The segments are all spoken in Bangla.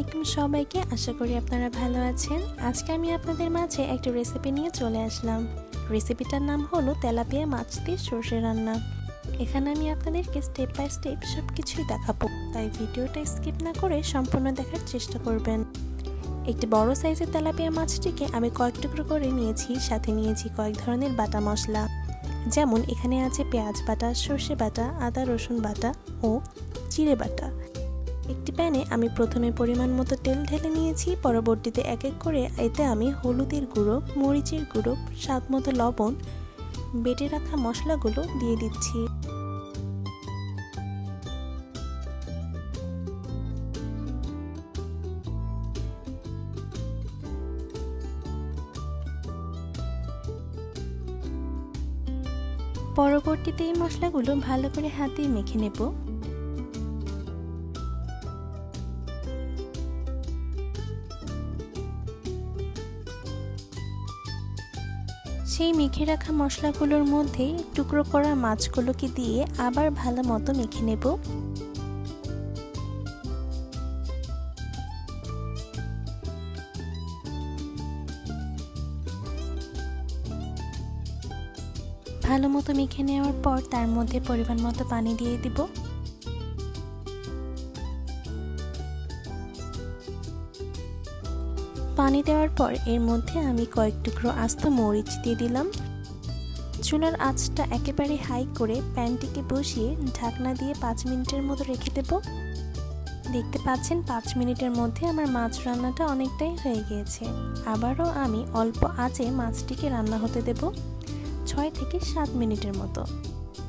আলাইকুম সবাইকে। আশা করি আপনারা ভালো আছেন। আজকে আমি আপনাদের মাঝে একটা রেসিপি নিয়ে চলে আসলাম। রেসিপিটার নাম হলো তেলাপিয়া মাছ দিয়ে সর্ষে রান্না। এখানে আমি আপনাদেরকে স্টেপ বাই স্টেপ সব কিছুই দেখাবো। তাই ভিডিওটা স্কিপ না করে সম্পূর্ণ দেখার চেষ্টা করবেন। একটি বড় সাইজের তেলাপিয়া মাছটিকে আমি কয়েক টুকরো করে নিয়েছি, সাথে নিয়েছি কয়েক ধরনের বাটা মশলা। যেমন এখানে আছে পেঁয়াজ বাটা, সর্ষে বাটা, আদা, রসুন বাটা ও জিরে বাটা। একটি প্যানে আমি প্রথমে পরিমাণ মতো তেল ঢেলে নিয়েছি, পরবর্তীতে এক এক করে এতে আমি হলুদের গুঁড়ো, মরিচের গুঁড়ো, স্বাদ মতো লবণ, বেটে রাখা মশলাগুলো দিয়ে দিচ্ছি। পরবর্তীতে এই মশলাগুলো ভালো করে হাতে মেখে নেব। সেই মেখে রাখা মশলাগুলোর মধ্যে টুকরো করা মাছগুলোকে দিয়ে আবার ভালো মতো মেখে নেব। ভালো মতো মেখে নেওয়ার পর তার মধ্যে পরিমাণ মতো পানি দিয়ে দিব। পানি দেওয়ার পর এর মধ্যে আমি কয়েক টুকরো আস্ত মরিচ দিয়ে দিলাম। চুলার আঁচটা একেবারে হাই করে প্যানটিকে বসিয়ে ঢাকনা দিয়ে পাঁচ মিনিটের মতো রেখে দেব। দেখতে পাচ্ছেন, পাঁচ মিনিটের মধ্যে আমার মাছ রান্নাটা অনেকটাই হয়ে গিয়েছে। আবারও আমি অল্প আঁচে মাছটিকে রান্না হতে দেব, ছয় থেকে সাত মিনিটের মতো।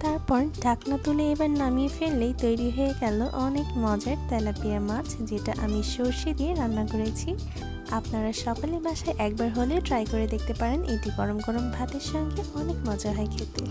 তারপর ঢাকনা তুলে এবার নামিয়ে ফেললেই তৈরি হয়ে গেল অনেক মজার তেলাপিয়া মাছ, যেটা আমি সর্ষে দিয়ে রান্না করেছি। আপনারা সকালে বাসায় একবার হলেও ট্রাই করে দেখতে পারেন, এটি গরম গরম ভাতের সঙ্গে অনেক মজা হয় খেতে।